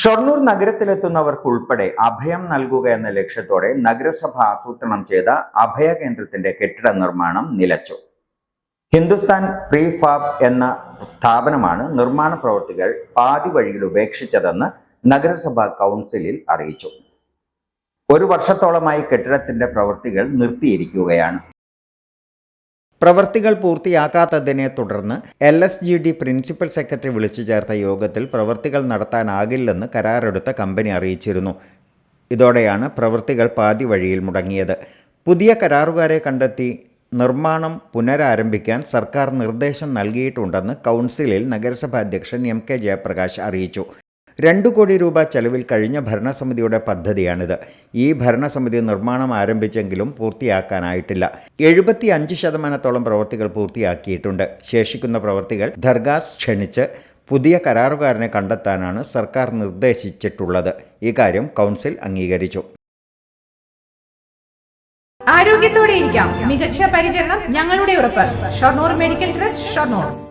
ഷൊർണൂർ നഗരത്തിലെത്തുന്നവർക്കുൾപ്പെടെ അഭയം നൽകുക എന്ന ലക്ഷ്യത്തോടെ നഗരസഭ ആസൂത്രണം ചെയ്ത അഭയ കേന്ദ്രത്തിന്റെ കെട്ടിട നിർമ്മാണം നിലച്ചു. ഹിന്ദുസ്ഥാൻ പ്രീഫാബ് എന്ന സ്ഥാപനമാണ് നിർമ്മാണ പ്രവൃത്തികൾ പാതി വഴിയിൽ ഉപേക്ഷിച്ചതെന്ന് നഗരസഭ കൗൺസിലിൽ അറിയിച്ചു. ഒരു വർഷത്തോളമായി കെട്ടിടത്തിന്റെ പ്രവൃത്തികൾ നിർത്തിയിരിക്കുകയാണ്. പ്രവർത്തികൾ പൂർത്തിയാക്കാത്തതിനെ തുടർന്ന് L S G D principal secretary വിളിച്ചു ചേർത്ത യോഗത്തിൽ പ്രവർത്തികൾ നടത്താനാകില്ലെന്ന് കരാറെടുത്ത കമ്പനി അറിയിച്ചിരുന്നു. ഇതോടെയാണ് പ്രവൃത്തികൾ പാതി വഴിയിൽ മുടങ്ങിയത്. പുതിയ കരാറുകാരെ കണ്ടെത്തി നിർമ്മാണം പുനരാരംഭിക്കാൻ സർക്കാർ നിർദ്ദേശം നൽകിയിട്ടുണ്ടെന്ന് കൗൺസിലിൽ നഗരസഭാ അധ്യക്ഷൻ എം കെ ജയപ്രകാശ് അറിയിച്ചു. രണ്ടു കോടി രൂപ ചെലവിൽ കഴിഞ്ഞ ഭരണസമിതിയുടെ പദ്ധതിയാണിത്. ഈ ഭരണസമിതി നിർമ്മാണം ആരംഭിച്ചെങ്കിലും പൂർത്തിയാക്കാനായിട്ടില്ല. എഴുപത്തി അഞ്ച് ശതമാനത്തോളം പ്രവൃത്തികൾ പൂർത്തിയാക്കിയിട്ടുണ്ട്. ശേഷിക്കുന്ന പ്രവൃത്തികൾ ദർഗാസ് ക്ഷണിച്ച് പുതിയ കരാറുകാരനെ കണ്ടെത്താനാണ് സർക്കാർ നിർദ്ദേശിച്ചിട്ടുള്ളത്. ഇക്കാര്യം കൗൺസിൽ അംഗീകരിച്ചു. ആരോഗ്യത്തോടെ ഇരിക്കാം. മികച്ച പരിചരണം ഞങ്ങളുടെ ഉറപ്പ്. Shoranur medical trust Shoranur.